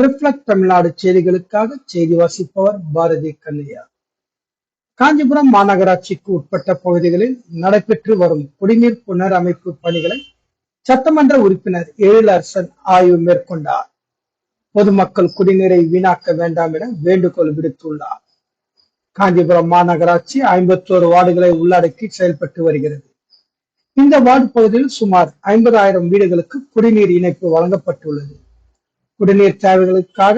Reflect Tamil Nadu செய்திகளுக்காக செய்தி வாசிப்பவர் பாரதி கல்லையா. காஞ்சிபுரம் மாநகராட்சிக்கு உட்பட்ட பகுதிகளில் நடைபெற்று வரும் குடிநீர் புனரமைப்பு பணிகளை சட்டமன்ற உறுப்பினர் எழிலரசன் ஆய்வு மேற்கொண்டார். பொதுமக்கள் குடிநீரை வீணாக்க வேண்டாம் என வேண்டுகோள் விடுத்துள்ளார். காஞ்சிபுரம் மாநகராட்சி ஐம்பத்தோரு வார்டுகளை உள்ளடக்கி செயல்பட்டு வருகிறது. இந்த வார்டு பகுதியில் சுமார் ஐம்பதாயிரம் வீடுகளுக்கு குடிநீர் இணைப்பு வழங்கப்பட்டுள்ளது. குடிநீர் தேவைகளுக்காக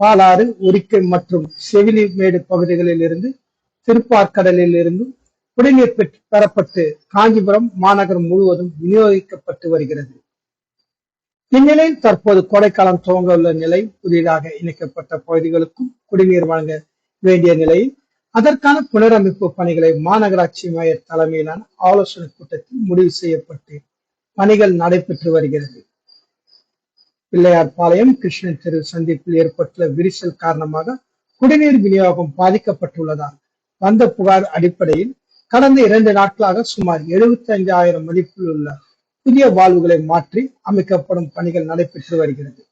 பாலாறு உரிக்கை மற்றும் செவிலிமேடு பகுதிகளில் இருந்து திருப்பார்கடலில் இருந்தும் குடிநீர் பெறப்பட்டு காஞ்சிபுரம் மாநகரம் முழுவதும் விநியோகிக்கப்பட்டு வருகிறது. இந்நிலையில் தற்போது கோடைக்காலம் துவங்க உள்ள நிலை புதிதாக இணைக்கப்பட்ட பகுதிகளுக்கும் குடிநீர் வழங்க வேண்டிய நிலையில் அதற்கான புனரமைப்பு பணிகளை மாநகராட்சி மேயர் தலைமையிலான ஆலோசனை கூட்டத்தில் முடிவு செய்யப்பட்டு பணிகள் நடைபெற்று வருகிறது. பிள்ளையார்பாளையம் கிருஷ்ணன் தெரு சந்திப்பில் ஏற்பட்டுள்ள விரிசல் காரணமாக குடிநீர் விநியோகம் பாதிக்கப்பட்டுள்ளதால் வந்த புகார் அடிப்படையில் கடந்த இரண்டு நாட்களாக சுமார் எழுபத்தி ஐந்தாயிரம் மதிப்பில் உள்ள புதிய வாழ்வுகளை மாற்றி அமைக்கப்படும் பணிகள் நடைபெற்று வருகிறது.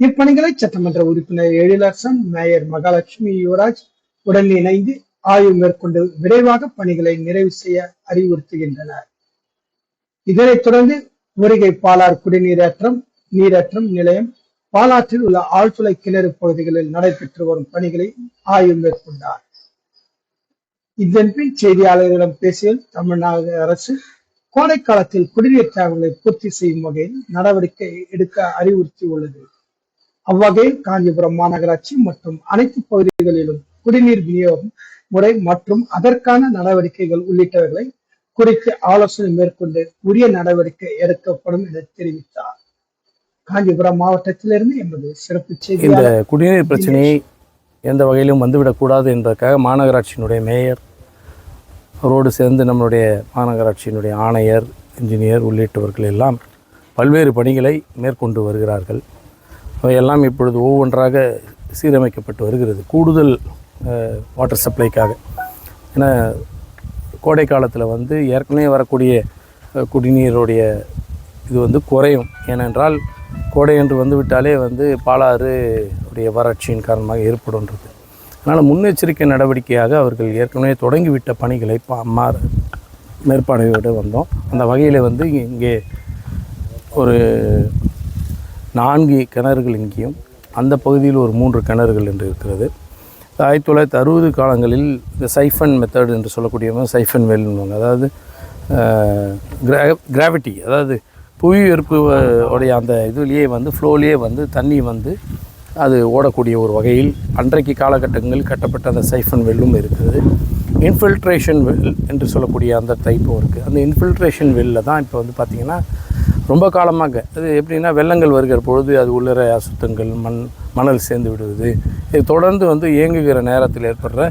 இப்பணிகளை சட்டமன்ற உறுப்பினர் எழிலரசன் மேயர் மகாலட்சுமி யுவராஜ் உடன் இணைந்து ஆய்வு மேற்கொண்டு விரைவாக பணிகளை நிறைவு செய்ய அறிவுறுத்துகின்றனர். இதனைத் தொடர்ந்து முருகை பாலார் குடிநீரேற்றம் நீரற்றும் நிலையம் பாலாற்றில் உள்ள ஆழ்துளை கிணறு பகுதிகளில் நடைபெற்று வரும் பணிகளை ஆய்வு மேற்கொண்டார். இதன் பின் செய்தியாளர்களிடம் பேசிய தமிழ்நாடு அரசு கோடை காலத்தில் குடிநீர் தேவைகளை பூர்த்தி செய்யும் வகையில் நடவடிக்கை எடுக்க அறிவுறுத்தியுள்ளது அவ்வகையில் காஞ்சிபுரம் மாநகராட்சி மற்றும் அனைத்து பகுதிகளிலும் குடிநீர் விநியோகம் முறை மற்றும் அதற்கான நடவடிக்கைகள் உள்ளிட்டவர்களை குறித்து ஆலோசனை மேற்கொண்டு உரிய நடவடிக்கை எடுக்கப்படும் என தெரிவித்தார். காஞ்சிபுரம் மாவட்டத்திலிருந்து எமது சிறப்பு இந்த செய்தியாளர் குடிநீர் பிரச்சனையை எந்த வகையிலும் வந்துவிடக்கூடாது என்பதற்காக மாநகராட்சியினுடைய மேயர் அவரோடு சேர்ந்து நம்மளுடைய மாநகராட்சியினுடைய ஆணையர் இன்ஜினியர் உள்ளிட்டவர்கள் எல்லாம் பல்வேறு பணிகளை மேற்கொண்டு வருகிறார்கள். அவையெல்லாம் இப்பொழுது ஒவ்வொன்றாக சீரமைக்கப்பட்டு வருகிறது. கூடுதல் வாட்டர் சப்ளைக்காக ஏன்னா கோடை காலத்தில் வந்து ஏற்கனவே வரக்கூடிய குடிநீருடைய இது வந்து குறையும். ஏனென்றால் கோடை என்று வந்துவிட்டாலே வந்து பாலாறு உடைய வறட்சியின் காரணமாக ஏற்படுன்றது. அதனால் முன்னெச்சரிக்கை நடவடிக்கையாக அவர்கள் ஏற்கனவே தொடங்கிவிட்ட பணிகளை மாற மேற்பார்வையோடு வந்தோம். அந்த வகையில் வந்து இங்கே ஒரு நான்கு கிணறுகள் இங்கேயும் அந்த பகுதியில் ஒரு மூன்று கிணறுகள் என்று இருக்கிறது. ஆயிரத்தி தொள்ளாயிரத்தி அறுபது காலங்களில் இந்த சைஃபன் மெத்தட் என்று சொல்லக்கூடியவங்க சைஃபன் வெல்னுவாங்க அதாவது கிராவிட்டி அதாவது புவி வெறுப்பு உடைய அந்த இதுலேயே வந்து ஃப்ளோலேயே வந்து தண்ணி வந்து அது ஓடக்கூடிய ஒரு வகையில் அன்றைக்கு காலகட்டங்களில் கட்டப்பட்ட அந்த சைஃபன் வெல்லும் இருக்குது. இன்ஃபில்ட்ரேஷன் வெல் என்று சொல்லக்கூடிய அந்த டைப்பும் இருக்குது அந்த இன்ஃபில்ட்ரேஷன் வெல்லில் தான் இப்போ வந்து பார்த்திங்கன்னா ரொம்ப காலமாக அது எப்படின்னா வெள்ளங்கள் வருகிற பொழுது அது உள்ளற அசுத்தங்கள் மண் மணல் சேர்ந்து விடுவது இது தொடர்ந்து வந்து இயங்குகிற நேரத்தில் ஏற்படுற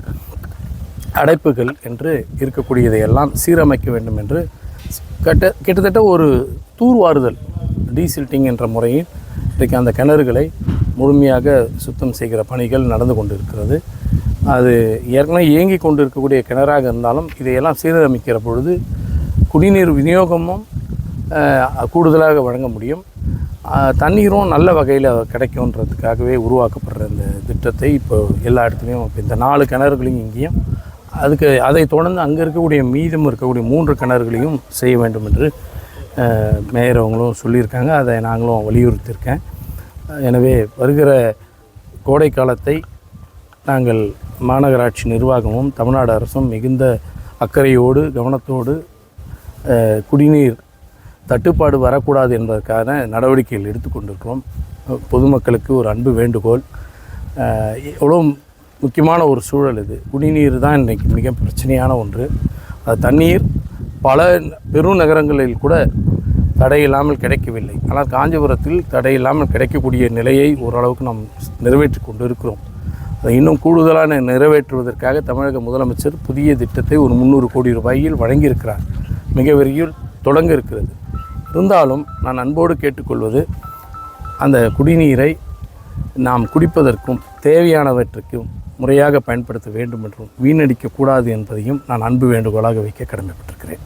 அடைப்புகள் என்று இருக்கக்கூடியதையெல்லாம் சீரமைக்க வேண்டும் என்று கட்ட கிட்டத்தட்ட ஒரு தூர்வாறுதல் டீசில்ட்டிங் என்ற முறையில் இன்றைக்கு அந்த கிணறுகளை முழுமையாக சுத்தம் செய்கிற பணிகள் நடந்து கொண்டு இருக்கிறது அது ஏற்கனவே இயங்கி கொண்டு இருக்கக்கூடிய கிணறாக இருந்தாலும் இதையெல்லாம் சீரமைக்கிற பொழுது குடிநீர் விநியோகமும் கூடுதலாக வழங்க முடியும். தண்ணீரும் நல்ல வகையில் கிடைக்கும்ன்றதுக்காகவே உருவாக்கப்படுற இந்த திட்டத்தை இப்போ எல்லா இடத்துலையும் இப்போ இந்த நாலு கிணறுகளையும் இங்கேயும் அதுக்கு அதை தொடர்ந்து அங்கே இருக்கக்கூடிய மீதம் இருக்கக்கூடிய மூன்று கிணறுகளையும் செய்ய வேண்டும் என்று மேயர் அவங்களும் சொல்லியிருக்காங்க. அதை நாங்களும் வலியுறுத்தியிருக்கேன். எனவே வருகிற கோடை காலத்தை நாங்கள் மாநகராட்சி நிர்வாகமும் தமிழ்நாடு அரசும் மிகுந்த அக்கறையோடு கவனத்தோடு குடிநீர் தட்டுப்பாடு வரக்கூடாது என்பதற்கான நடவடிக்கைகள் எடுத்துக்கொண்டிருக்கிறோம் பொதுமக்களுக்கு ஒரு அன்பு வேண்டுகோள். எவ்வளோ முக்கியமான ஒரு சூழல் இது. குடிநீர் தான் இன்றைக்கி மிக பிரச்சனையான ஒன்று. அது தண்ணீர் பல பெருநகரங்களில் கூட தடையில்லாமல் கிடைக்கவில்லை. ஆனால் காஞ்சிபுரத்தில் தடையில்லாமல் கிடைக்கக்கூடிய நிலையை ஓரளவுக்கு நாம் நிறைவேற்றி கொண்டு இருக்கிறோம் அதை இன்னும் கூடுதலான நிறைவேற்றுவதற்காக தமிழக முதலமைச்சர் புதிய திட்டத்தை ஒரு முந்நூறு கோடி ரூபாயில் வழங்கியிருக்கிறார். மிக விரைவில் தொடங்க இருக்கிறது. இருந்தாலும் நான் அன்போடு கேட்டுக்கொள்வது அந்த குடிநீரை நாம் குடிப்பதற்கும் தேவையானவற்றுக்கும் முறையாக பயன்படுத்த வேண்டும் என்றும் வீணடிக்கக்கூடாது என்பதையும் நான் அன்பு வேண்டுகோளாக வைக்க கடமைப்பட்டிருக்கிறேன்.